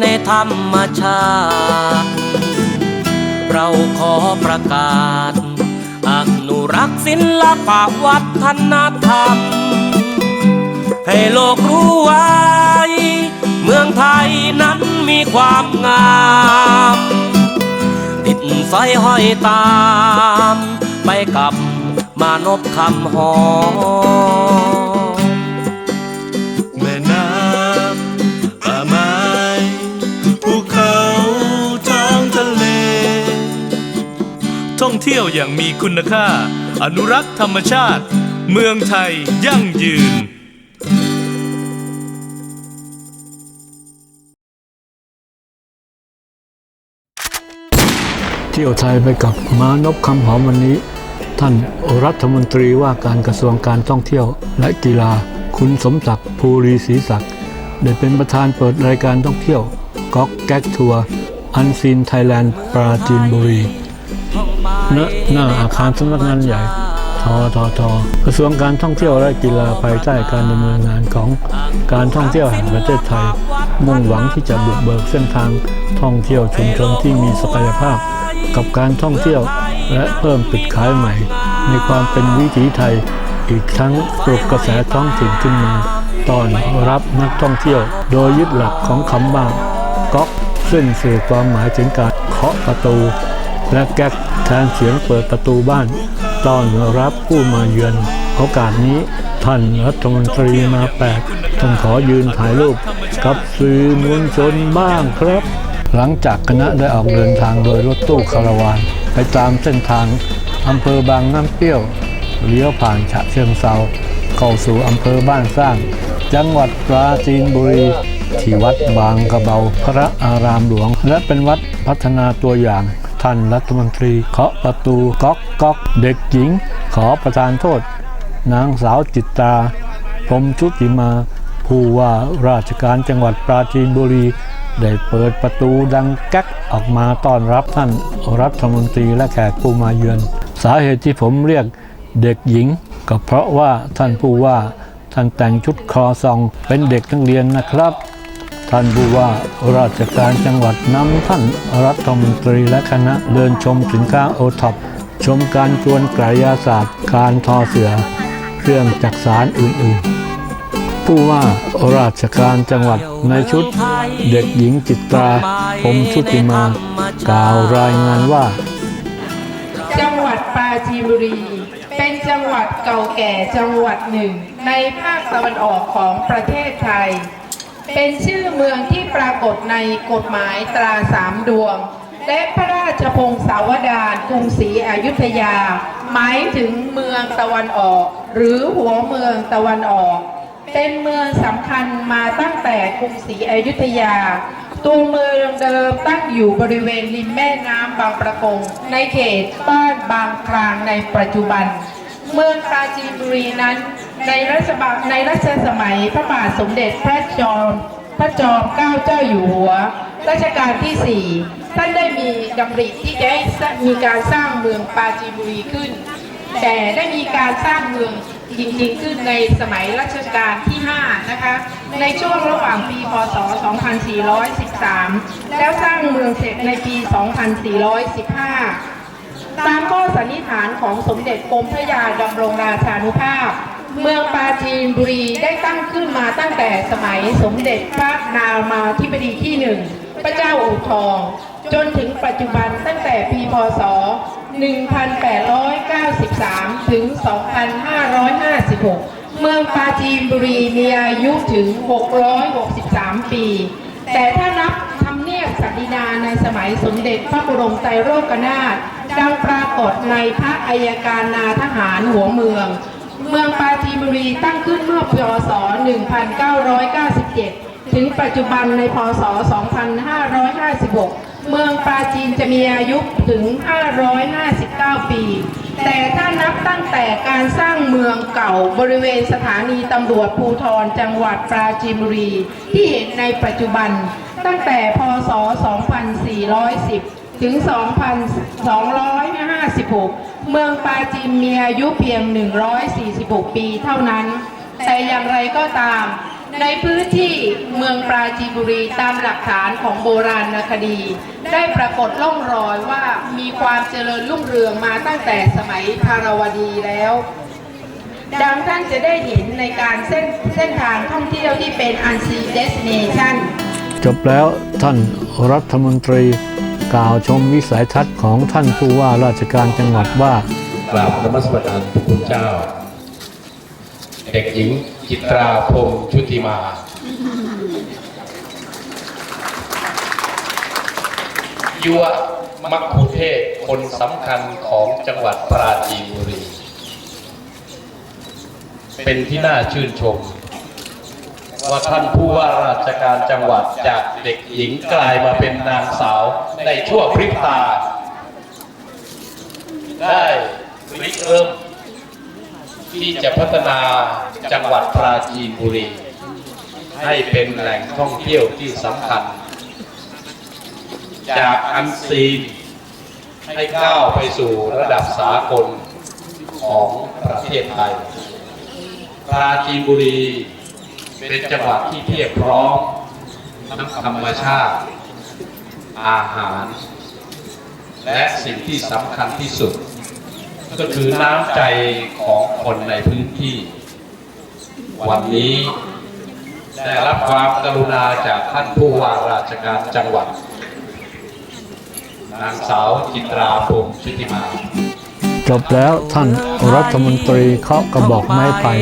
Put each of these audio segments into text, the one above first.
ในธรรมชาติ เราขอประกาศอนุรักษ์ศิลปวัฒนธรรม ให้โลกรู้ไว้ เมืองไทยนั้นมีความงาม ติดสอยห้อยตาม ไปกับมานพคำหอม เที่ยวอย่างมีคุณค่า อนุรักษ์ธรรมชาติ เมืองไทยยั่งยืนเที่ยวไทยไปกับมานพคำหอมวันนี้ ท่านรัฐมนตรีว่าการกระทรวงการท่องเที่ยวและกีฬา คุณสมศักดิ์ภูรีศรีศักดิ์ได้เป็นประธานเปิดรายการท่องเที่ยวก๊อกแก๊กทัวร์อันซีนไทยแลนด์ปราจีนบุรี ณหน้าอาคารสำนักงานใหญ่ทททกระทรวงการท่องเที่ยวและกีฬาภายใต้การดำเนินงานของการท่องเที่ยวแห่งประเทศไทย มุ่งหวังที่จะบุกเบิกเส้นทางท่องเที่ยวชุมชนที่มีศักยภาพ กับการท่องเที่ยวและเพิ่มปิดขายใหม่ ในความเป็นวิถีไทย อีกทั้งปลุกกระแสท้องถิ่นขึ้นมาตอนรับนักท่องเที่ยว โดยยึดหลักของคำว่าก๊อกซึ่งสื่อความหมายถึงการเคาะประตู และแก๊กแทนเสียงเปิดประตูบ้านต้อนรับผู้มาเยือนโอกาสนี้ท่านรัฐมนตรีมาแปลกท่านขอยืนถ่ายรูปกับสื่อมวลชนบ้างครับ หลังจากคณะได้ออกเดินทางโดยรถตู้คาราวาน ไปตามเส้นทางอำเภอบางน้ำเปรี้ยวเลี้ยวผ่านฉะเชิงเซาเข้าสู่อำเภอบ้านสร้าง จังหวัดปราจีนบุรีที่วัดบางกระเบาพระอารามหลวง และเป็นวัดพัฒนาตัวอย่าง ท่านรัฐมนตรีเคาะประตูก๊อกก๊อกเด็กหญิง ขอประทานโทษ นางสาวจิตตาพรมชุติมา ผู้ว่าราชการจังหวัดปราจีนบุรี ได้เปิดประตูดังแก๊กออกมาต้อนรับท่านรัฐมนตรีและแขกผู้มาเยือน สาเหตุที่ผมเรียกเด็กหญิง ก็เพราะว่าท่านผู้ว่าท่านแต่งชุดคอซองเป็นเด็กนักเรียนนะครับ ท่านผู้ว่าราชการจังหวัดนำท่านรัฐมนตรีและคณะเดินชมสินค้าโอท็อปชมการจวนกายาศาสตร์การทอเสือ เครื่องจักสารอื่นๆ ผู้ว่าราชการจังหวัดในชุดเด็กหญิงจิตราผมชุติมากล่าวรายงานว่า จังหวัดปราจีนบุรี เป็นจังหวัดเก่าแก่จังหวัดหนึ่ง ในภาคตะวันออกของประเทศไทย เป็นชื่อเมืองที่ปรากฏในกฎหมายตราสามดวง และพระราชพงศาวดารกรุงศรีอยุธยา หมายถึงเมืองตะวันออก หรือหัวเมืองตะวันออก เป็นเมืองสำคัญมาตั้งแต่กรุงศรีอยุธยา ตัวเมืองเดิมตั้งอยู่บริเวณริมแม่น้ำบางประกง ในเขตบ้านบางคลางในปัจจุบัน เมืองปราจีนบุรีนั้น ในรัชบาในรัชสมัยพระบาทสมเด็จพระจอมพระจอมเกล้าเจ้าอยู่หัว รัชกาลที่4ท่านได้มีดำริที่จะมีการสร้างเมืองปาจีบุรีขึ้น แต่ได้มีการสร้างเมืองจริงๆขึ้นในสมัยรัชกาลที่ 5 นะคะ ในช่วงระหว่างปี พศ 2413 แล้วสร้างเมืองเสร็จในปี 2415 ตามข้อสันนิษฐานของสมเด็จกรมพระยาดำรงราชานุภาพ เมืองปราจีนบุรีได้ตั้งขึ้นมาตั้งแต่สมัยสมเด็จพระนามาธิบดีที่หนึ่งพระเจ้าอู่ทอง จนถึงปัจจุบันตั้งแต่ปีพศ 1893 ถึง 2556 เมืองปราจีนบุรีมีอายุถึง 663 ปี แต่ถ้านับทำเนียบศักดินาในสมัยสมเด็จพระบรมไตรโลกนาถดังปรากฏในพระอัยการนาทหารหัวเมือง เมืองปราจีนบุรีตั้งขึ้นเมื่อพศ 1997 ถึงปัจจุบันในพศ 2556 เมืองปราจีนจะมีอายุถึง 559 ปี แต่ถ้านับตั้งแต่การสร้างเมืองเก่าบริเวณสถานีตำรวจภูธรจังหวัดปราจีนบุรี ที่เห็นในปัจจุบันตั้งแต่พศ 2410 ถึง 2,256 เมืองปราจีนมีอายุเพียง 146 ปีเท่านั้น แต่อย่างไรก็ตาม ในพื้นที่เมืองปราจีนบุรีตามหลักฐานของโบราณคดี ได้ปรากฏล่องรอยว่ามีความเจริญรุ่งเรืองมาตั้งแต่สมัยธารวดีแล้วดังท่านจะได้เห็นในการเส้นเส้นทางท่องเที่ยวที่เป็น unseen destination จบแล้วท่านรัฐมนตรี กล่าวชมวิสัยทัศน์ของท่านผู้ว่าราชการจังหวัดว่ากราบนมัสการพระคุณเจ้า เด็กหญิงจิตราพงชุติมา ยุวมักคุเทศคนสำคัญของจังหวัดปราจีนบุรี เป็นที่น่าชื่นชม ว่าท่านผู้ว่าราชการจังหวัดจากเด็กหญิงกลายมาเป็นนางสาวในชั่วพริบตา ได้ริเริ่ม ที่จะพัฒนาจังหวัดปราจีนบุรี ให้เป็นแหล่งท่องเที่ยวที่สำคัญ จากอันซีน ให้ก้าวไปสู่ระดับสากลของประเทศไทยปราจีนบุรี เป็นจังหวัดที่เพียบพร้อมทั้งธรรมชาติ อาหาร และสิ่งที่สำคัญที่สุด ก็คือน้ำใจของคนในพื้นที่ วันนี้ได้รับความกรุณาจากท่านผู้ว่าราชการจังหวัด นางสาวจิตราพงษ์ชุติมา จบแล้วท่านรัฐมนตรีเคาะกระบอกไม้ไผ่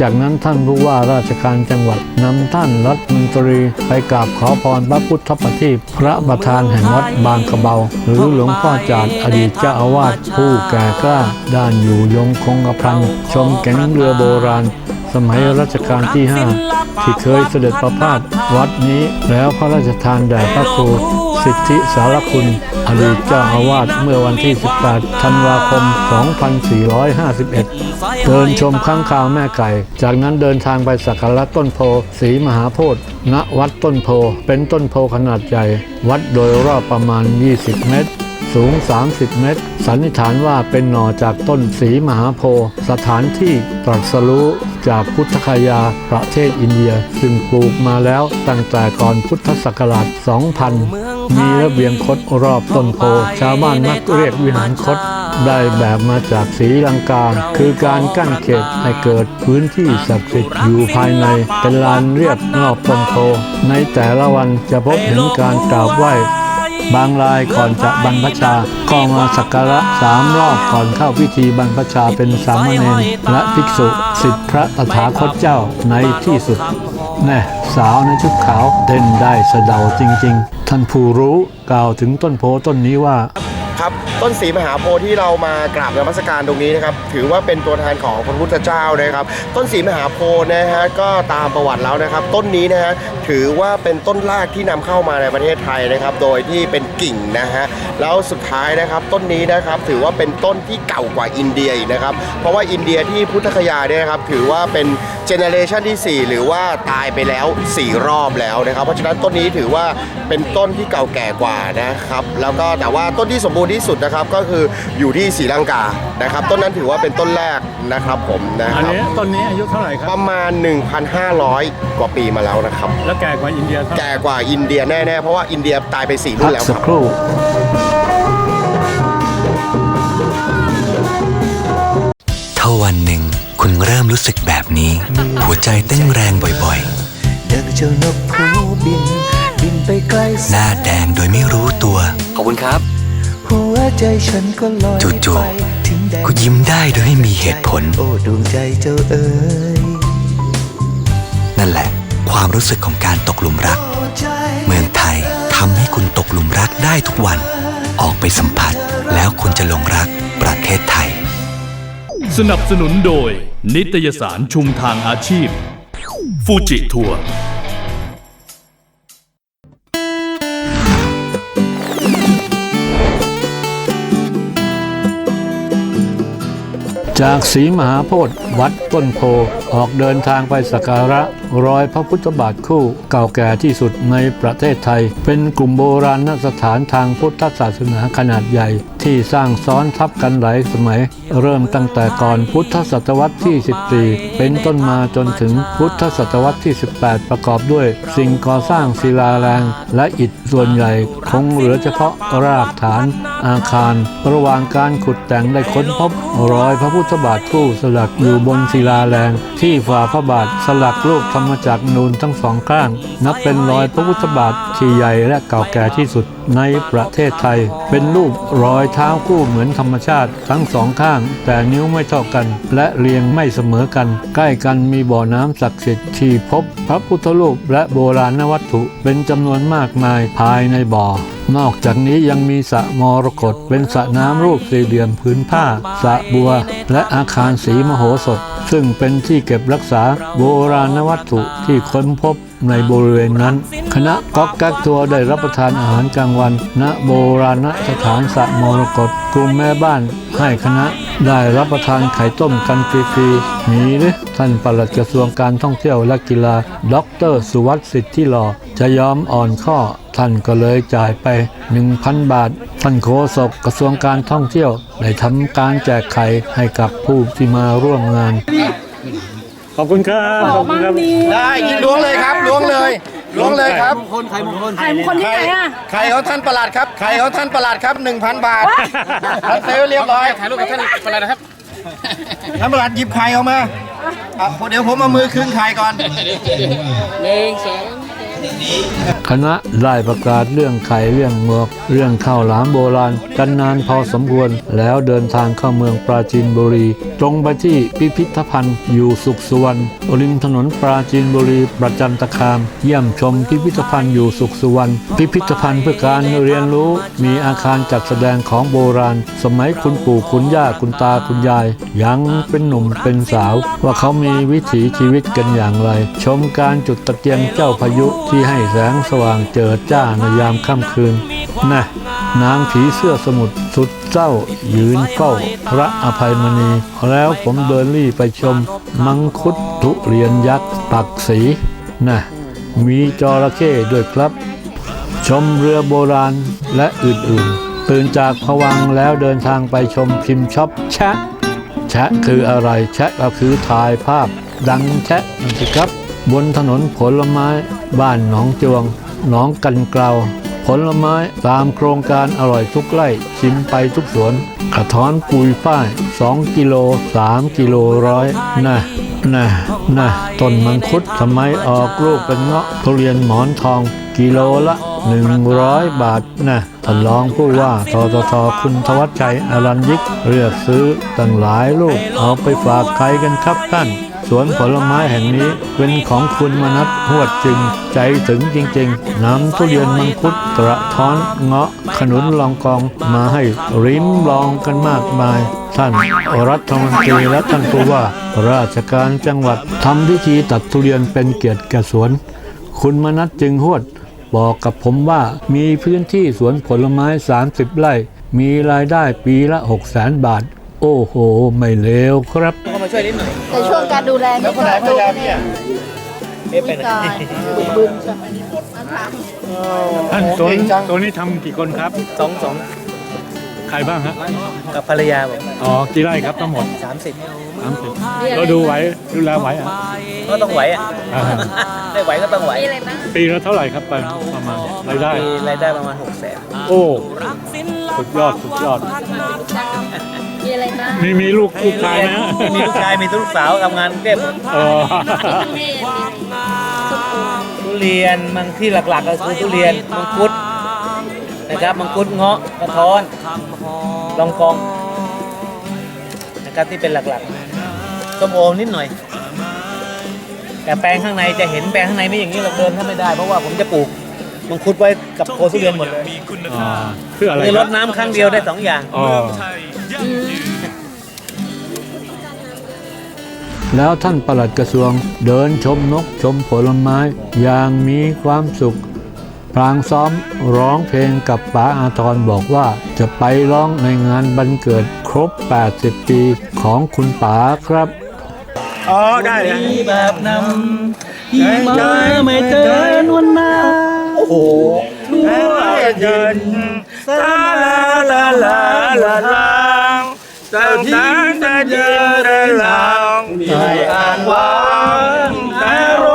จากนั้นท่านผู้ว่าราชการจังหวัดนำท่านรัฐมนตรีไปกราบขอพรพระพุทธปฏิบพระประธานแห่งวัดบางกระเบา หรือหลวงพ่อจาดอดีตเจ้าอาวาสผู้แก่กล้าด้านอยู่ยงคงกระพันชมแก๊งเรือโบราณ สมัยรัชกาลที่ 5 ที่เคยเสด็จประพาสวัดนี้แล้วพระราชทานแด่พระครูสิทธิสารคุณ อดีตเจ้าอาวาสเมื่อวันที่ 18 ธันวาคม 2451 เดินชมข้างคาวแม่ไก่ จากนั้นเดินทางไปสักการะต้นโพสีมหาโพธิ์ณวัดต้นโพ เป็นต้นโพขนาดใหญ่ วัดโดยรอบประมาณ 20 เมตร สูง 30 เมตร สันนิษฐานว่าเป็นหน่อจากต้นสีมหาโพธิ์สถานที่ตรัสรู้จากพุทธคยาประเทศอินเดียซึ่งปลูกมาแล้วตั้งแต่ก่อนพุทธศักราช 2000 มีระเบียงคดรอบต้นโพ ชาวบ้านมักเรียกวิหารคดได้แบบมาจากศรีลังกา คือการกั้นเขตให้เกิดพื้นที่ศักดิ์สิทธิ์อยู่ภายใน เป็นลานเรียบรอบต้นโพ ในแต่ละวันจะพบเห็นการกราบไหว้ บางรายก่อนจะบรรพชาก็มาสักการะสามรอบก่อนเข้าพิธีบรรพชาเป็นสามเณรและภิกษุสิทธิพระตถาคตเจ้าในที่สุด แน่สาวในชุดขาวเต้นได้สะเดาจริง ๆ ท่านผู้รู้กล่าวถึงต้นโพต้นนี้ว่า ต้นสีมหาโพธิ์ที่เรามากราบนมัสการตรงนี้นะครับถือว่าเป็นตัวแทนของพระพุทธเจ้านะครับ ต้นสีมหาโพธิ์นะฮะก็ตามประวัติแล้วนะครับ ต้นนี้นะฮะถือว่าเป็นต้นแรกที่นำเข้ามาในประเทศไทยนะครับ โดยที่เป็นกิ่งนะฮะแล้วสุดท้ายนะครับต้นนี้นะครับถือว่าเป็นต้นที่เก่ากว่าอินเดียนะครับ เพราะว่าอินเดียที่พุทธคยาเนี่ยนะครับถือว่าเป็นเจเนเรชันที่ 4 หรือว่าตายไปแล้ว 4 รอบแล้วนะครับ เพราะฉะนั้นต้นนี้ถือว่าเป็นต้นที่เก่าแก่กว่านะครับ แล้วก็แต่ว่าต้นที่สมบูรณ์ที่สุดนะครับก็คืออยู่ที่ศรีลังกานะครับ ต้นนั้นถือว่าเป็นต้นแรกนะครับผมนะอันครับนี้ต้นนี้อายุเท่าไหร่คปรับระมาณ 1,500 กว่าปีมาแล้วนะครับ แล้วแก่กว่าอินเดียเท่าไหร่ แก่กว่าอินเดียแน่ๆ เพราะว่าอินเดียตายไป4รุ่พันกแล้วสัคกรับ ครู่ ถ้าวันหนึ่งคุณเริ่มรู้สึกแบบนี้ หัวใจเต้นแรงบ่อยดังเจ้านกผู้บิน บินไปไกลๆ หน้าแดงโดยไม่รู้ตัว ขอบคุณครับหัวใจฉันก็ลอยจู่ไปถึงแดนก็ยิ้มได้โดยไม่มีเหตุผล โอ้ดวงใจเจ้าเอ๋ยนั่นแหละ ความรู้สึกของการตกหลุมรักโอ้ใจเมืองไทยทำให้คุณตกหลุมรักได้ทุกวัน ออกไปสัมผัสแล้วคุณจะหลงรักประเทศไทย สนับสนุนโดย นิตยสารชุมทางอาชีพ ฟูจิทัวร์ จากศรีมหาโพธิ์ วัดต้นโพออกเดินทางไปสักการะรอยพระพุทธบาทคู่เก่าแก่ที่สุดในประเทศไทย เป็นกลุ่มโบราณสถานทางพุทธศาสนาขนาดใหญ่ ที่สร้างซ้อนทับกันหลายสมัย เริ่มตั้งแต่ก่อนพุทธศตวรรษที่ 14 เป็นต้นมาจนถึงพุทธศตวรรษที่ 18 ประกอบด้วย สิ่งก่อสร้างศิลาแรงและอิฐส่วนใหญ่คงเหลือเฉพาะรากฐานอาคาร ระหว่างการขุดแต่งได้ค้นพบรอยพระพุทธบาทคู่สลักอยู่บนศิลาแรง ที่ฝ่าพระบาทสลักรูปธรรมจักรนูนทั้งสองข้าง นับเป็นรอยพระพุทธบาทที่ใหญ่และเก่าแก่ที่สุดในประเทศไทย เป็นรูปรอยเท้าคู่เหมือนธรรมชาติทั้งสองข้าง แต่นิ้วไม่เท่ากัน และเรียงไม่เสมอกัน ใกล้กันมีบ่อน้ำศักดิ์สิทธิ์ที่พบพระพุทธรูปและโบราณวัตถุเป็นจำนวนมากมายภายในบ่อ นอกจากนี้ยังมีสระมรกตเป็นสระน้ำรูปสี่เหลี่ยมพื้นผ้าสระบัว และอาคารสีมโหสถ ซึ่งเป็นที่เก็บรักษาโบราณวัตถุที่ค้นพบในบริเวณนั้น คณะก๊อกแก๊กทัวร์ได้รับประทานอาหารกลางวัน ณโบราณสถานสะมรกตกลุ่มแม่บ้านให้คณะได้รับประทานไข่ต้มกันฟรีๆมีหรือท่านปลัดกระทรวงการท่องเที่ยวและกีฬา ดร สุวัสดิ์สิทธิหล่อจะยอมอ่อนข้อท่านก็เลยจ่ายไป 1,000 บาทท่านโฆษกกระทรวงการท่องเที่ยว ได้ทำการแจกไข่ให้กับผู้ที่มาร่วมงาน ขอบคุณครับขอบคุณครับได้ยินล้วงเลยครับล้วงเลยล้วงเลยครับไข่มงคลที่ไหนอะใครเขาท่านประหลัดครับใครเขาท่านประหลัดครับ 1,000 บาทท่านซื้อเรียบร้อยถ่ายรูปกับท่านประหลัดนะครับท่านประหลัดหยิบไข่ออกมาอะเดี๋ยวผมเอามือคืนไข่ก่อน คณะได้ประกาศเรื่องไข่เรื่องเมือกเรื่องข้าวหลามโบราณ กันนานพอสมควร แล้วเดินทางเข้าเมืองปราจีนบุรี ตรงไปที่พิพิธภัณฑ์อยู่สุขสุวรรณริมถนนปราจีนบุรีประจันตคาม เยี่ยมชมพิพิธภัณฑ์อยู่สุขสุวรรณพิพิธภัณฑ์เพื่อการเรียนรู้ มีอาคารจัดแสดงของโบราณ สมัยคุณปู่คุณย่าคุณตาคุณยาย ยังเป็นหนุ่มเป็นสาว ว่าเขามีวิถีชีวิตกันอย่างไร ชมการจุดตะเกียงเจ้าพายุที่ให้แสงสว่างเจิดจ้าในยามค่ำคืนนะนางผีเสื้อสมุทรสุดเจ้า ยืนเฝ้าพระอภัยมณี แล้วผมเดินลี่ไปชม มังคุดทุเรียนยักษ์ปักสีนะมีจระเข้ด้วยครับ ชมเรือโบราณและอื่นๆ ตื่นจากผวังแล้วเดินทางไปชมพิมพ์ช็อปแชะแชะคืออะไรแชะก็คือถ่ายภาพ ดังแชะนั่นสิครับ บนถนนผลไม้บ้านหนองจวง หนองกันเกลาผลไม้ตามโครงการอร่อยทุกไร่ชิมไปทุกสวน กระท้อนปุยฝ้าย2กิโล3กิโลร้อยนะนะนะต้นมังคุดสมัยออกลูกเป็นเงาะทุเรียนหมอนทองกิโลละ 100 บาทนะท่านรองผู้ว่าทททคุณทวัชชัยอรัญยิกเลือกซื้อตั้งหลายลูกเอาไปฝากใครกันครับท่าน สวนผลไม้แห่งนี้เป็นของคุณมนัทหวดจึงใจถึงจริงๆนำทุเรียนมังคุดกระท้อนเงาะขนุนลองกองมาให้ริมลองกันมากมาย ท่านรัฐมนตรีและท่านผู้ว่า ราชการจังหวัดทำพิธีตัดทุเรียนเป็นเกียรติแก่สวน คุณมนัทจึงหวดบอกกับผมว่ามีพื้นที่สวนผลไม้ 30 ไร่ มีรายได้ปีละ 6 0 0 0 0 0บาท โอ้โห ไม่เลวครับ แต่ช่วงการดูแลนี่ก็ดูกันเองวิกายบึ้งใช่ไหมท่านตัวตัวนี้ทำกี่คนครับ สองสองใครบ้างฮะ กับภรรยาผมอ๋อ กี่ไร่ครับทั้งหมดสามสิบ30เราดูไหวดูแลไหวอะก็ต้องไหวอะ อ่าได้ไหวก็ต้องไหวมีอะไรบ้างปีละเท่าไหร่ครับไปประมาณรายได้ มีรายได้ประมาณหกแสนโอ้ สุดยอด สุดยอด มีอะไรบ้างมีมีลูกลูกชายไหมฮะมีลูกชายมีลูกสาวทำงานกรุงเทพอ๋อมีส้มโอทุเรียนบางที่หลักๆก็คือทุเรียนมังคุดนะครับมังคุดเงาะกระท้อนลองกองนะครับที่เป็นหลักๆส้มโอนิดหน่อย แต่แปลงข้างในจะเห็นแปลงข้างในไม่อย่างนี้เราเดินถ้าไม่ได้เพราะว่าผมจะปลูก มังคุดไว้กับโคทุเรียนหมดเลยอ๋อเพื่ออะไรคือครรับดน้ำครั้งเดียวได้สองอย่าง อ๋อแล้วท่านปลัดกระทรวงเดินชมนกชมผลไม้ อย่างมีความสุข พลางซ้อมร้องเพลงกับป๋าอาทรบอกว่าจะไปร้องในงานบันเกิดครบ 80 ปีของคุณป๋าครับ อ๋อ ได้เลยมีแบบนำที่มาไม่เจอนวลนา โอ้โหเยินซาลาลาลาลาลาตั้งแต่จะเดินได้ลางม่อ่านวางอาร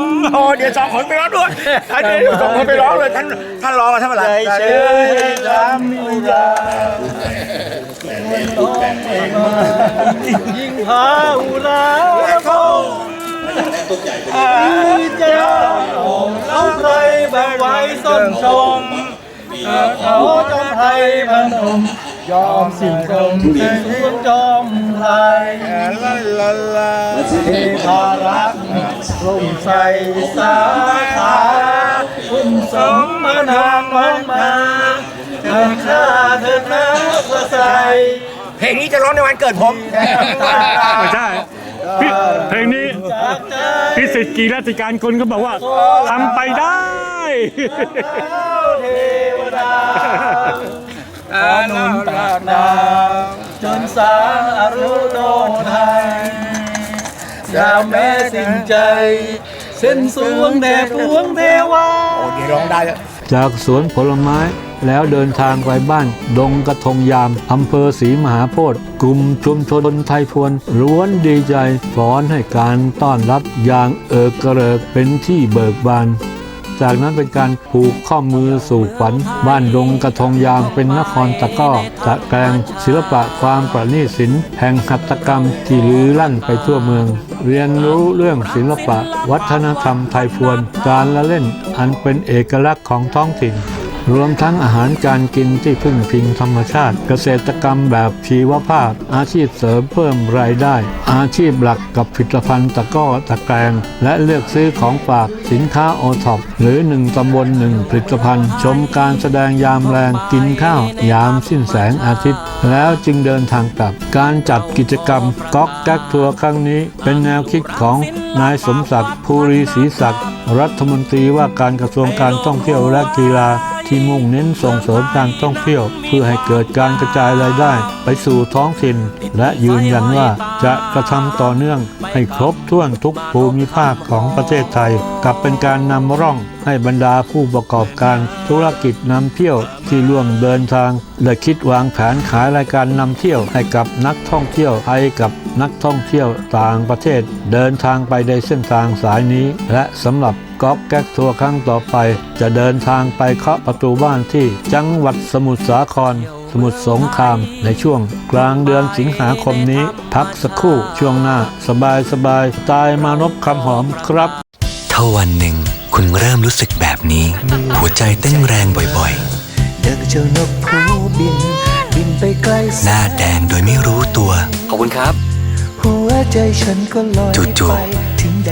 มณ์โอ้เดี๋ยวสองคนไปร้องด้วยอันนี้สองคนไปร้องเลยท่านท่านร้องมาท่านอะไรเชยจำนิยายิ่งพาอุรา เขาเจ้าเอาใครแบบไว้ส้นชมเขาจอมไทยพนมยอมสิ้นคมในสวงจอมไทยลาลาลาเทพารักร่มใสสาขาคุณสมมานางมันมาเกิดข้าเถิดนะกระใสเพลงนี้จะร้องในวันเกิดผม ไม่ใช่ พี่เพลงนี้พิสิทธิ์กีราชการคนก็บอกว่าทำไปได้ เทวดาอานุนตากดาวจนสางอรุโนไทยยามแม้สิ้นใจ เส้นสวงแด่พวงเทวา จากสวนผลไม้แล้วเดินทางไปบ้าน ดงกระทงยาม อำเภอศรีมหาโพธิ์กลุ่มชุมชนไทยพวนล้วนดีใจฟ้อนให้การต้อนรับอย่างเอิกกระเริกเป็นที่เบิกบาน จากนั้นเป็นการผูกข้อมือสู่ขวัญบ้านดงกระทงยามเป็นนครตะก้อตะแกรงศิลปะความประณีตศิลป์แห่งหัตถกรรมที่ลือลั่นไปทั่วเมือง เรียนรู้เรื่องศิลปะ วัฒนธรรมไทยพวน การละเล่นอันเป็นเอกลักษณ์ของท้องถิ่น รวมทั้งอาหารการกินที่พึ่งพิงธรรมชาติ เกษตรกรรมแบบชีวภาพ อาชีพเสริมเพิ่มรายได้ อาชีพหลักกับผลิตภัณฑ์ตะก้อตะแกรงและเลือกซื้อของฝากสินค้าโอท็อปหรือหนึ่งตำบลหนึ่งผลิตภัณฑ์ ชมการแสดงยามแรงกินข้าว ยามสิ้นแสงอาทิตย์ แล้วจึงเดินทางกลับ การจัดกิจกรรมก๊อกแก๊กทัวร์ครั้งนี้ เป็นแนวคิดของนายสมศักดิ์ภูรีศรีศักดิ์รัฐมนตรีว่าการกระทรวงการท่องเที่ยวและกีฬา ที่มุ่งเน้นส่งเสริมการท่องเที่ยว เพื่อให้เกิดการกระจายรายได้ ไปสู่ท้องถิ่น และยืนยันว่าจะกระทำต่อเนื่อง ให้ครบถ้วนทุกภูมิภาคของประเทศไทยกับเป็นการนำร่องให้บรรดาผู้ประกอบการธุรกิจนำเที่ยวที่ร่วมเดินทาง และคิดวางแผนขายรายการนำเที่ยวให้กับนักท่องเที่ยวไทยกับนักท่องเที่ยวต่างประเทศ เดินทางไปในเส้นทางสายนี้ และสำหรับ ก๊อกแก๊กทัวร์ครั้งต่อไป จะเดินทางไปเคาะประตูบ้านที่จังหวัดสมุทรสาคร สมุทรสงครามในช่วงกลางเดือนสิงหาคมนี้ พักสักครู่ช่วงหน้า สบายสบายๆตายมานพคำหอมครับถ้าวันหนึ่งคุณเริ่มรู้สึกแบบนี้ หัวใจเต้นแรงบ่อยดังเจ้านกผู้บินบินไปไกลๆหน้าแดงโดยไม่รู้ตัว ขอบคุณครับ หัวใจฉันก็ลอยจู่ไปถึงแดน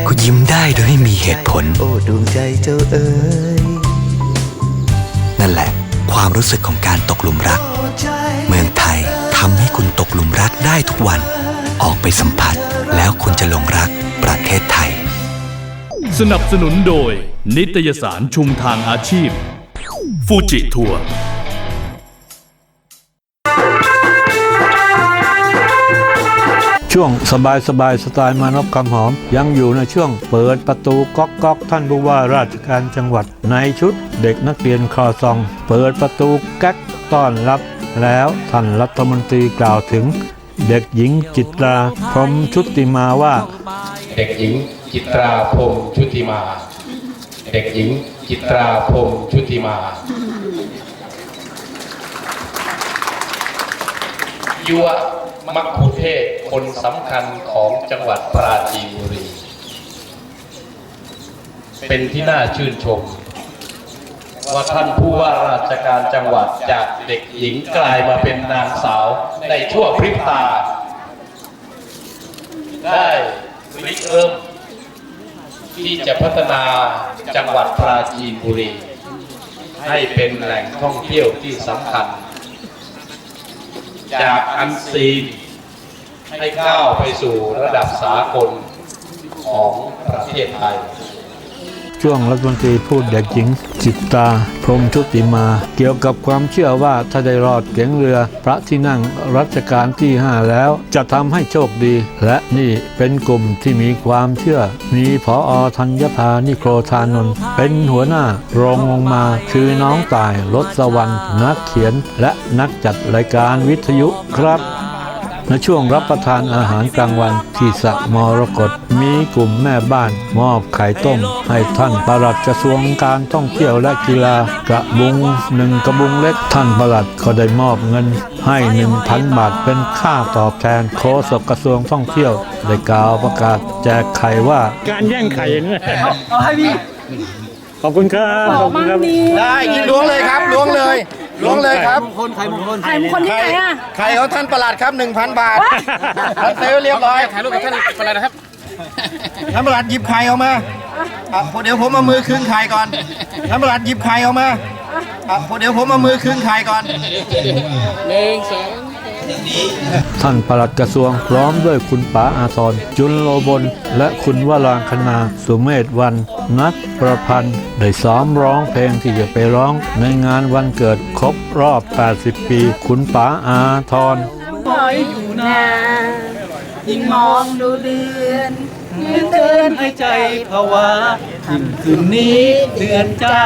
ก็ยิ้มได้โดยไม่มีเหตุผล โอ้ดวงใจเจ้าเอ๋ยนั่นแหละ ความรู้สึกของการตกหลุมรัก เมืองไทยทำให้คุณตกหลุมรักได้ทุกวัน ออกไปสัมผัสแล้วคุณจะหลงรักประเทศไทย สนับสนุนโดย นิตยสารชุมทางอาชีพ ฟูจิทัวร์ ช่วงสบายสบายสไตล์มานพคำหอม ยังอยู่ในช่วงเปิดประตูก๊อกก๊อกท่านผู้ว่าราชการจังหวัด ในชุดเด็กนักเรียนคอซอง เปิดประตูแก๊กต้อนรับ แล้วท่านรัฐมนตรีกล่าวถึง เด็กหญิงจิตราพรมชุติมาว่า เด็กหญิงจิตราพรมชุติมา เด็กหญิงจิตราพรมชุติมายุว มักคุเทศคนสำคัญของจังหวัดปราจีนบุรี เป็นที่น่าชื่นชม ว่าท่านผู้ว่าราชการจังหวัดจากเด็กหญิงกลายมาเป็นนางสาวในชั่วพริบตา ได้ริเริ่ม ที่จะพัฒนาจังหวัดปราจีนบุรี ให้เป็นแหล่งท่องเที่ยวที่สำคัญ จากอันซีนให้ก้าวไปสู่ระดับสากลของประเทศไทย ช่วงรัฐมนตรีพูดเด็กหญิง จิตตา พรมชุติมา เกี่ยวกับความเชื่อว่าถ้าได้รอดเก๋งเรือ พระที่นั่งรัชกาลที่ 5 แล้ว จะทำให้โชคดี และนี่เป็นกลุ่มที่มีความเชื่อ มีพออธัญพานิโครธานนท์เป็นหัวหน้ารองลงมาคือน้องตายรสวรรค์นักเขียนและนักจัดรายการวิทยุครับ ในช่วงรับประทานอาหารกลางวันที่สระมรกตมีกลุ่มแม่บ้านมอบไข่ต้ม ให้ท่านปลัดกระทรวงการท่องเที่ยวและกีฬากระบุงหนึ่งกระบุงเล็กท่านปลัดก็ได้มอบเงินให้หนึ่งพันบาทเป็นค่าตอบแทนโฆษกกระทรวงท่องเที่ยวได้กล่าวประกาศแจกไข่ว่า การแย่งไข่เนี่ยเอาให้พี่ขอบคุณครับขอบคุณครับได้ยินล้วงเลยครับล้วงเลย ล้วงเลยครับคนไข่มงคลไข่มงคลที่ไหนอะไข่ของท่านประหลัดครับ 1,000 บาทท่านเซลเรียบร้อยถ่ายรูปกับท่านประหลัดนะครับ ท่านประหลัดหยิบไข่ออกมาอะเดี๋ยวผมเอามือครึ่งไข่ก่อน ท่านประหลัดหยิบไข่ออกมาอะเดี๋ยวผมเอามือครึ่งไข่ก่อน ท่านปลัดกระทรวงพร้อมด้วยคุณป๋าอาทรจุลโลบนและคุณวรางคณาสุเมธวัน นักประพันธ์ ได้ซ้อมร้องเพลงที่จะไปร้อง ในงานวันเกิดครบรอบ 80 ปี คุณป๋าอาทรคอยอยู่นานยิ่งมองดูเดือนเหลือเกินให้ใจภาวะยิ่งคืนนี้เดือนจ้า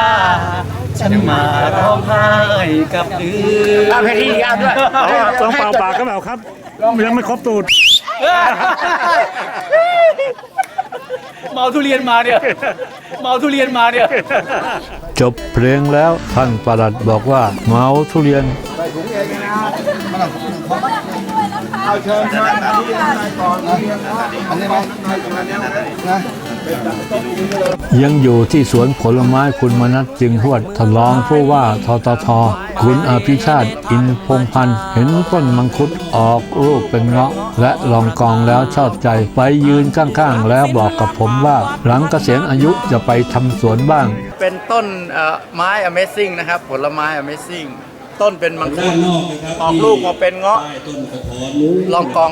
ฉันมาร้องไห้กับเดือนเพลงที่ยาวด้วยต้องเป่าปากก็แบบครับ ยังไม่ครบตูด เมาทุเรียนมาเนี่ย เมาทุเรียนมาเนี่ย จบเพลงแล้วท่านปลัดบอกว่า เมาทุเรียนยั งอยู่ที่สวนผลไม้คุณมนัสจึงหวดทดลองผู้ว่าทททคุณอภิชาติ อินพงพันธ์เห็นต้นมังคุดออกลูกเป็นเงาะ และลองกองแล้วชอบใจ ไปยืนข้างๆ แล้วบอกกับผมว่า หลังเกษียณอายุจะไปทำสวนบ้าง เป็นต้นเอ่อไม้ Amazing นะครับ ผลไม้ Amazing ต้นเป็นมังคุดออกลูกมาเป็นเงาะลองกอง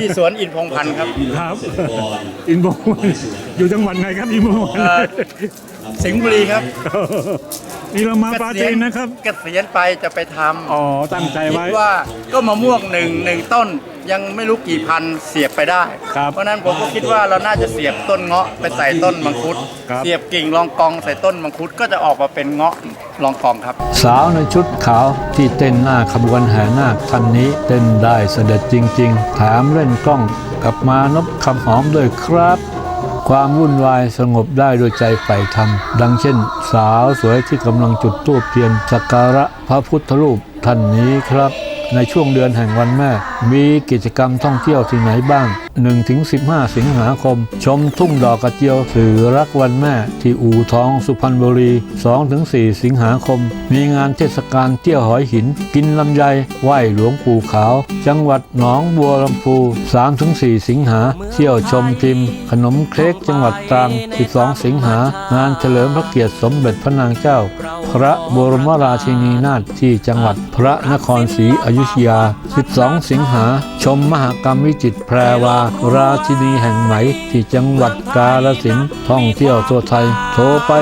ที่สวนอินพงพันธ์ครับ ครับอินโบอยู่จังหวัดไหนครับอินโบเอ่อ สิงห์บุรีครับนี่เรามาปราจีนนะครับ เกษียณไปจะไปทำอ๋อตั้งใจคิไว้ดว่าก็มะม่วงหนึ่งหนึ่งต้น ยังไม่รู้กี่พันเสียบไปได้ ครับเพราะฉะนั้นผมก็คิดว่าเราน่าจะเสียบต้นเงาะไปใส่ต้นมังคุด ครับ เสียบกิ่งลองกองใส่ต้นมังคุดก็จะออกมาเป็นเงาะลองกองครับ สาวในชุดขาวที่เต้นหน้าขบวนแห่นาคท่านนี้เต้นได้เสด็จจริงๆแถมเล่นกล้องกับมานพคำหอมด้วยครับ ความวุ่นวายสงบได้โดยใจใฝ่ธรรม ดังเช่น สาวสวยที่กำลังจุดธูปเทียนสักการะพระพุทธรูปท่านนี้ครับ ในช่วงเดือนแห่งวันแม่ มีกิจกรรมท่องเที่ยวที่ไหนบ้าง 1-15 สิงหาคม ชมทุ่งดอกกระเจียวสื่อรักวันแม่ ที่อู่ทองสุพรรณบุรี 2-4 สิงหาคม มีงานเทศกาลเที่ยวหอยหิน กินลำไยไหว้หลวงปู่ขาว จังหวัดหนองบัวลำพู 3-4 สิงหา เที่ยวชมพิมพ์ ขนมเค้กจังหวัดตรัง 12 สิงหางานเฉลิมพระเกียรติสมเด็จพระนางเจ้า พระบรมราชินีนาถที่จังหวัดพระนครศรีอยุธยา 12 สิงหา ชมมหกรรมวิจิตรแพรวา ราชินีแห่งไหมที่จังหวัดกาฬสินธุ์ท่องเที่ยวทั่วไทย โทรไป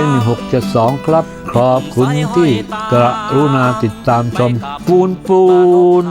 1672 ครับ ขอบคุณที่กรุณาติดตามชมปูนปูน